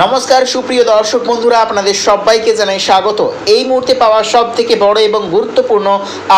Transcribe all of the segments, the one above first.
নমস্কার, সুপ্রিয় দর্শক বন্ধুরা, আপনাদের সবাইকে জানাই স্বাগত। এই মুহূর্তে পাওয়া সব থেকে বড় এবং গুরুত্বপূর্ণ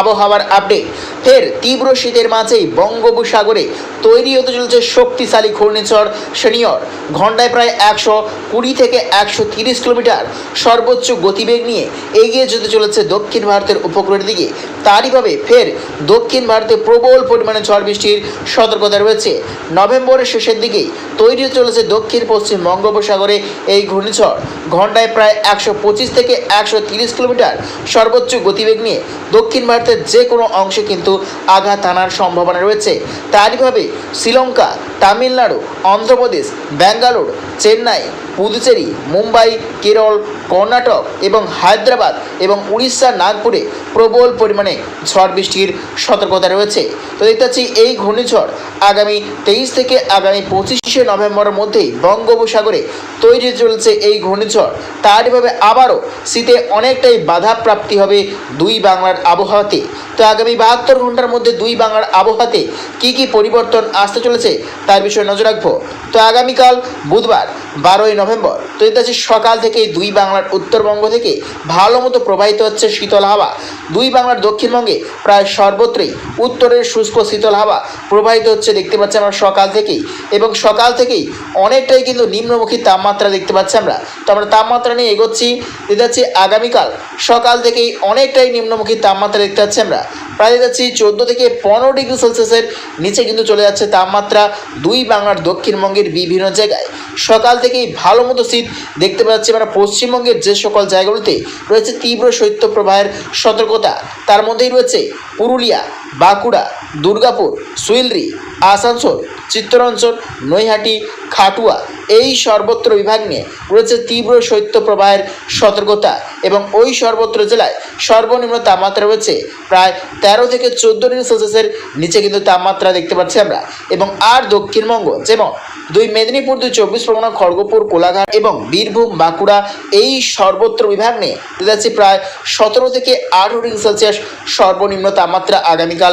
আবহাওয়ার আপডেট। ফের তীব্র শীতের মাঝেই বঙ্গোপসাগরে তৈরি হতে চলেছে শক্তিশালী ঘূর্ণিঝড় শনিয়র ঘন্টায় প্রায় একশো কুড়ি থেকে একশো তিরিশ কিলোমিটার সর্বোচ্চ গতিবেগ নিয়ে এগিয়ে যেতে চলেছে দক্ষিণ ভারতের উপকূলের দিকে। তারইভাবে ফের দক্ষিণ ভারতে প্রবল পরিমাণে ঝড় বৃষ্টির সতর্কতা রয়েছে। নভেম্বরের শেষের দিকেই তৈরি হতে চলেছে দক্ষিণ পশ্চিম বঙ্গোপসাগরে এই ঘূর্ণিঝড় ঘন্টায় প্রায় একশো পঁচিশ থেকে একশো তিরিশ কিলোমিটার সর্বোচ্চ গতিবেগ নিয়ে দক্ষিণ ভারতের যে কোনো অংশে কিন্তু আঘাত আনার সম্ভাবনা রয়েছে। তারইভাবে শ্রীলঙ্কা তামিলনাড়ু, অন্ধ্রপ্রদেশ, ব্যাঙ্গালোর, চেন্নাই, পুদুচেরি, মুম্বাই, কেরল, কর্ণাটক এবং হায়দ্রাবাদ এবং উড়িষ্যার নাগপুরে প্রবল পরিমাণে ঝড় বৃষ্টির সতর্কতা রয়েছে। তো দেখতে পাচ্ছি এই ঘূর্ণিঝড় আগামী তেইশ থেকে আগামী পঁচিশে নভেম্বরের মধ্যেই বঙ্গোপসাগরে তৈরি চলছে এই ঘূর্ণিঝড়। তারইভাবে আবারও শীতে অনেকটাই বাধা প্রাপ্তি হবে দুই বাংলার আবহাওয়াতে। তো আগামী বাহাত্তর ঘণ্টার মধ্যে দুই বাংলার আবহাওয়াতে কী কী পরিবর্তন আসতে চলেছে তার বিষয়ে নজর রাখব। তো আগামীকাল বুধবার, বারোই নভেম্বর, তো এটা হচ্ছে সকাল থেকেই দুই বাংলার উত্তরবঙ্গ থেকে ভালো মতো প্রবাহিত হচ্ছে শীতল হাওয়া। দুই বাংলার দক্ষিণবঙ্গে প্রায় সর্বত্রই উত্তরের শুষ্ক শীতল হাওয়া প্রবাহিত হচ্ছে দেখতে পাচ্ছি আমরা সকাল থেকেই। এবং সকাল থেকেই অনেকটাই কিন্তু নিম্নমুখী তাপমাত্রা দেখতে পাচ্ছি আমরা। তো আমরা তাপমাত্রা নিয়ে এগোচ্ছি দেখতে পাচ্ছি আগামীকাল সকাল থেকেই অনেকটাই নিম্নমুখী তাপমাত্রা দেখতে পাচ্ছি আমরা। প্রায় যাচ্ছি চোদ্দ থেকে পনেরো ডিগ্রি সেলসিয়াসের নিচে কিন্তু চলে যাচ্ছে তাপমাত্রা দুই বাংলার দক্ষিণবঙ্গের বিভিন্ন জায়গায়। সকাল থেকেই ভালো মতো শীত দেখতে পাচ্ছি মানে পশ্চিমবঙ্গের যে সকল জায়গাগুলিতে রয়েছে তীব্র শৈত্য প্রবাহের সতর্কতা। তার মধ্যেই রয়েছে পুরুলিয়া। বাঁকুড়া, দুর্গাপুর, সুইলরি, আসানসোল, চিত্তরঞ্জন, নৈহাটি, খাটুয়া এই সর্বত্র বিভাগ নিয়ে রয়েছে তীব্র শৈত্যপ্রবাহের সতর্কতা এবং ওই সর্বত্র জেলায় সর্বনিম্ন তাপমাত্রা রয়েছে প্রায় তেরো থেকে চোদ্দ ডিগ্রি সেলসিয়াসের নিচে কিন্তু তাপমাত্রা দেখতে পাচ্ছি আমরা এবং আর দক্ষিণবঙ্গ যেমন দুই মেদিনীপুর, দুই চব্বিশ পরগনা, খড়গপুর, কোলাঘাট এবং বীরভূম, বাঁকুড়া এই সর্বত্র বিভাগ নিয়ে যাচ্ছে প্রায় সতেরো থেকে আঠেরো ডিগ্রি সেলসিয়াস সর্বনিম্ন তাপমাত্রা আগামীকাল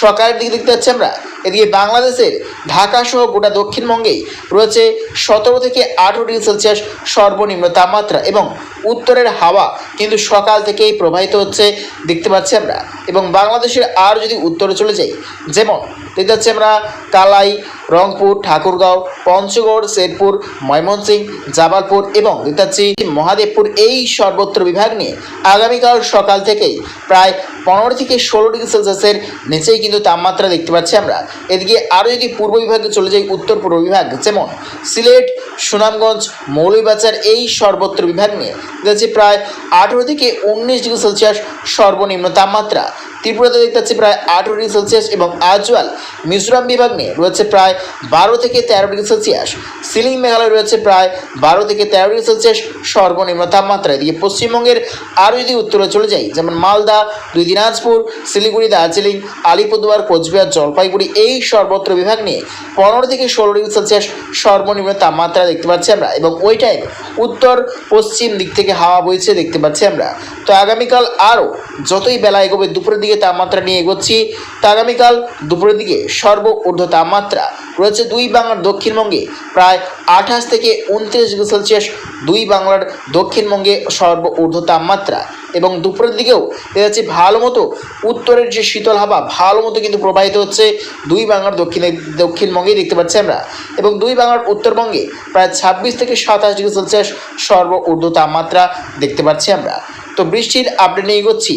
সকালের দিকে দেখতে পাচ্ছি আমরা। এদিকে বাংলাদেশের ঢাকা সহ গোটা দক্ষিণবঙ্গেই রয়েছে সতেরো থেকে আঠেরো ডিগ্রি সেলসিয়াস সর্বনিম্ন তাপমাত্রা এবং উত্তরের হাওয়া কিন্তু সকাল থেকেই প্রবাহিত হচ্ছে দেখতে পাচ্ছি আমরা। এবং বাংলাদেশের আর যদি উত্তরে চলে যাই, যেমন দেখতে পাচ্ছি আমরা কালাই, রংপুর, ঠাকুরগাঁও, পঞ্চগড়, শেরপুর, ময়মনসিংহ জাবালপুর এবং দেখতে পাচ্ছি মহাদেবপুর এই সর্বত্র বিভাগ নিয়ে আগামীকাল সকাল থেকেই প্রায় পনেরো থেকে ষোলো ডিগ্রি সেলসিয়াসের নিচেই কিন্তু তাপমাত্রা দেখতে পাচ্ছি আমরা। এদিকে আরও যদি পূর্ব বিভাগে চলে যাই, উত্তর পূর্ব বিভাগ, যেমন সিলেট, সুনামগঞ্জ, মৌলভীবাজার, এই সর্বত্র বিভাগ নিয়ে যাচ্ছে প্রায় আঠেরো থেকে উনিশ ডিগ্রি সেলসিয়াস সর্বনিম্ন তাপমাত্রা। ত্রিপুরাতে দেখতে পাচ্ছি প্রায় আঠেরো ডিগ্রি সেলসিয়াস এবং আজওয়াল মিজোরাম বিভাগ নিয়ে রয়েছে প্রায় বারো থেকে তেরো ডিগ্রি সেলসিয়াস। সিলিং মেঘালয় রয়েছে প্রায় বারো থেকে তেরো ডিগ্রি সেলসিয়াস সর্বনিম্ন তাপমাত্রা। এদিকে পশ্চিমবঙ্গের আরও যদি উত্তরে চলে যাই, যেমন মালদা, দুই দিনাজপুর, শিলিগুড়ি, দার্জিলিং, আলিপুরদুয়ার, কোচবিহার, জলপাইগুড়ি, এই সর্বত্র বিভাগ নিয়ে পনেরো থেকে ষোলো ডিগ্রি সেলসিয়াস সর্বনিম্ন তাপমাত্রা দেখতে পাচ্ছি আমরা এবং ওই টাইম উত্তর পশ্চিম দিক থেকে হাওয়া বইছে দেখতে পাচ্ছি আমরা। তো আগামীকাল আরও যতই বেলা এগোবে, দুপুরের দিকে তাপমাত্রা নিয়ে এগোচ্ছি। তা আগামীকাল দুপুরের দিকে সর্ব ঊর্ধ্ব তাপমাত্রা রয়েছে দুই বাংলার দক্ষিণবঙ্গে প্রায় আঠাশ থেকে উনত্রিশ ডিগ্রি সেলসিয়াস। দুই বাংলার দক্ষিণবঙ্গে সর্ব ঊর্ধ্ব তাপমাত্রা এবং দুপুরের দিকেও দেখা ভালো মতো উত্তরের যে শীতল হাওয়া, ভালো মতো কিন্তু প্রবাহিত হচ্ছে দুই বাংলার দক্ষিণে, দক্ষিণবঙ্গেই দেখতে পাচ্ছি আমরা। এবং দুই বাংলার উত্তরবঙ্গে প্রায় ছাব্বিশ থেকে সাতাশ ডিগ্রি সেলসিয়াস সর্ব ঊর্ধ্ব তাপমাত্রা দেখতে পাচ্ছি আমরা। তো বৃষ্টির আপডেট নিয়ে এগোচ্ছি।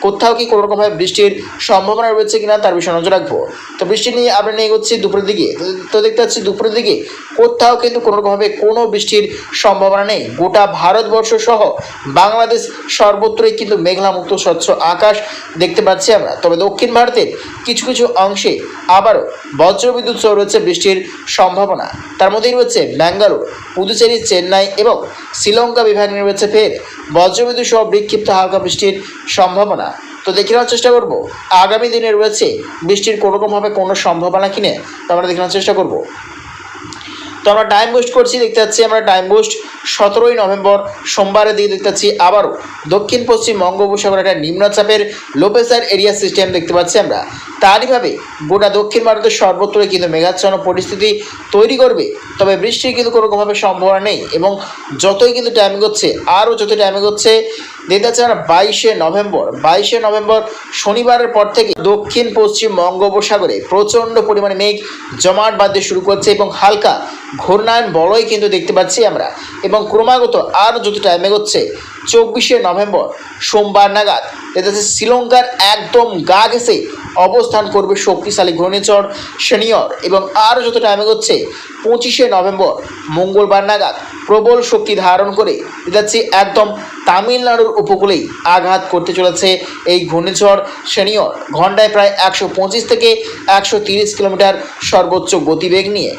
কোথাও কি কোনো রকমভাবে বৃষ্টির সম্ভাবনা রয়েছে কিনা তার বিষয়ে নজর রাখব। তো বৃষ্টি নিয়ে আমরা নিয়ে এগোচ্ছি দুপুরের দিকে। তো- দেখতে পাচ্ছি দুপুরের দিকে কোথাও কিন্তু কোনো রকমভাবে কোনো বৃষ্টির সম্ভাবনা নেই। গোটা ভারতবর্ষ সহ বাংলাদেশ সর্বত্রই কিন্তু মেঘলামুক্ত, স্বচ্ছ আকাশ দেখতে পাচ্ছি আমরা। তবে দক্ষিণ ভারতের কিছু কিছু অংশে আবারও বজ্রবিদ্যুৎ সহ রয়েছে বৃষ্টির সম্ভাবনা। তার মধ্যেই রয়েছে ব্যাঙ্গালোর। পুদুচেরি, চেন্নাই এবং শ্রীলঙ্কা বিভাগে রয়েছে ফের বজ্রবিদ্যুৎ সহ বিক্ষিপ্ত হালকা বৃষ্টির সম্ভাবনা। তো দেখে নেওয়ার চেষ্টা করব, আগামী দিনে রয়েছে বৃষ্টির কোনোরকমভাবে কোনো সম্ভাবনা কিনে, তো আমরা দেখে নেওয়ার চেষ্টা করব। তো আমরা টাইম বুস্ট করছি, দেখতে পাচ্ছি আমরা টাইম বুস্ট সতেরোই নভেম্বর সোমবারের দিকে দেখতে পাচ্ছি আবারও দক্ষিণ পশ্চিম বঙ্গোপসাগরে একটা নিম্নচাপের লোপেসার এরিয়া সিস্টেম দেখতে পাচ্ছি আমরা। তারইভাবে গোটা দক্ষিণ ভারতের সর্বত্রই কিন্তু মেঘাচ্ছন্ন পরিস্থিতি তৈরি করবে, তবে বৃষ্টির কিন্তু কোনো রকমভাবে সম্ভাবনা নেই এবং যতই কিন্তু টাইম এগোচ্ছে আরও যত টাইম এগোচ্ছে দেখতে পাচ্ছি আমরা বাইশে নভেম্বর বাইশে নভেম্বর শনিবারের পর থেকে দক্ষিণ পশ্চিম বঙ্গোপসাগরে প্রচণ্ড পরিমাণে মেঘ জমাট বাঁধতে শুরু করছে এবং হালকা ঘূর্ণায়ন বড়ই কিন্তু দেখতে পাচ্ছি আমরা। এবং ক্রমাগত আর যত টাইম এগোচ্ছে চব্বিশে নভেম্বর, সোমবার নাগাদ। পাচ্ছি শ্রীলঙ্কার একদম গা ঘেসে অবস্থান করবে শক্তিশালী ঘূর্ণিঝড় সেনিয়র এবং আরও যত টাইম এগোচ্ছে পঁচিশে নভেম্বর, মঙ্গলবার নাগাদ প্রবল শক্তি ধারণ করে পাচ্ছি একদম তামিলনাড়ুর উপকূলেই আঘাত করতে চলেছে এই ঘূর্ণিঝড় সেনিয়র ঘন্টায় প্রায় একশো পঁচিশ থেকে একশো তিরিশ কিলোমিটার সর্বোচ্চ গতিবেগ নিয়ে।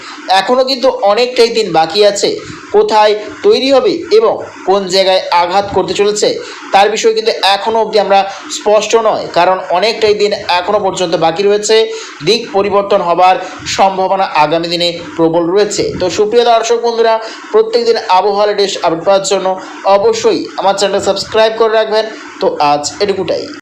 এখনও কিন্তু অনেকটাই দিন বাকি আছে। কোথায় তৈরি হবে এবং কোন জায়গায় আঘাত করতে চলেছে, তার বিষয়ে কিন্তু এখনও অবধি আমরা স্পষ্ট নয়, কারণ অনেকটাই দিন এখনও পর্যন্ত বাকি রয়েছে। দিক পরিবর্তন হবার সম্ভাবনা আগামী দিনে প্রবল রয়েছে। তো সুপ্রিয় দর্শক বন্ধুরা প্রত্যেক দিন আবহাওয়া লেটেস্ট আপডেট পাওয়ার জন্য অবশ্যই আমার চ্যানেলটা সাবস্ক্রাইব করে রাখবেন। তো আজ এটুকুটাই।